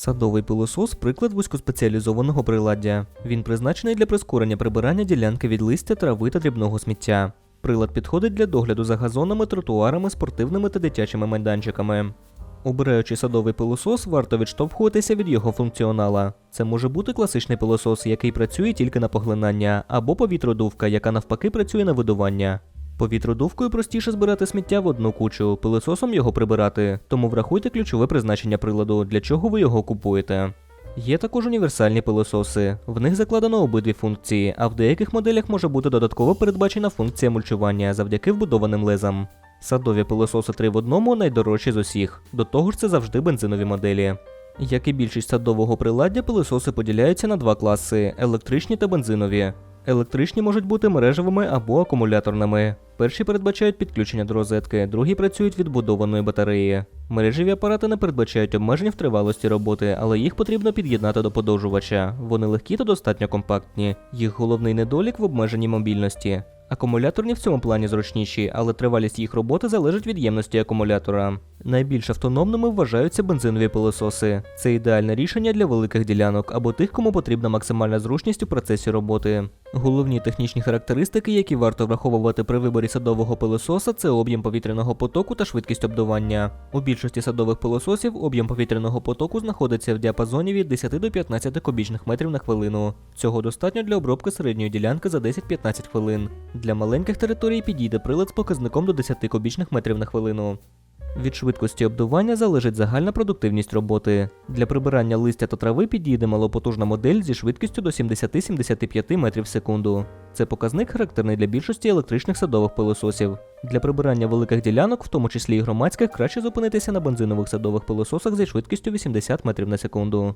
Садовий пилосос приклад вузькоспеціалізованого приладдя. Він призначений для прискорення прибирання ділянки від листя, трави та дрібного сміття. Прилад підходить для догляду за газонами, тротуарами, спортивними та дитячими майданчиками. Обираючи садовий пилосос, варто відштовхуватися від його функціонала. Це може бути класичний пилосос, який працює тільки на поглинання, або повітродувка, яка навпаки працює на видування. Повітродувкою простіше збирати сміття в одну кучу, пилососом його прибирати, тому врахуйте ключове призначення приладу, для чого ви його купуєте. Є також універсальні пилососи. В них закладено обидві функції, а в деяких моделях може бути додатково передбачена функція мульчування завдяки вбудованим лезам. Садові пилососи 3 в одному найдорожчі з усіх. До того ж, це завжди бензинові моделі. Як і більшість садового приладдя, пилососи поділяються на два класи електричні та бензинові. Електричні можуть бути мережевими або акумуляторними. Перші передбачають підключення до розетки, другі працюють відбудованої батареї. Мережеві апарати не передбачають обмежень в тривалості роботи, але їх потрібно під'єднати до подовжувача. Вони легкі та достатньо компактні. Їх головний недолік в обмеженні мобільності. Акумуляторні в цьому плані зручніші, але тривалість їх роботи залежить від ємності акумулятора. Найбільш автономними вважаються бензинові пилососи. Це ідеальне рішення для великих ділянок або тих, кому потрібна максимальна зручність у процесі роботи. Головні технічні характеристики, які варто враховувати при виборі садового пилососа, це об'єм повітряного потоку та швидкість обдування. У більшості садових пилососів об'єм повітряного потоку знаходиться в діапазоні від 10 до 15 кубічних метрів на хвилину. Цього достатньо для обробки середньої ділянки за 10-15 хвилин. Для маленьких територій підійде прилад з показником до 10 кубічних метрів на хвилину. Від швидкості обдування залежить загальна продуктивність роботи. Для прибирання листя та трави підійде малопотужна модель зі швидкістю до 70-75 метрів в секунду. Це показник характерний для більшості електричних садових пилососів. Для прибирання великих ділянок, в тому числі і громадських, краще зупинитися на бензинових садових пилососах зі швидкістю 80 метрів на секунду.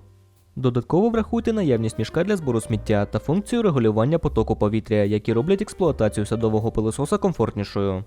Додатково врахуйте наявність мішка для збору сміття та функцію регулювання потоку повітря, які роблять експлуатацію садового пилососа комфортнішою.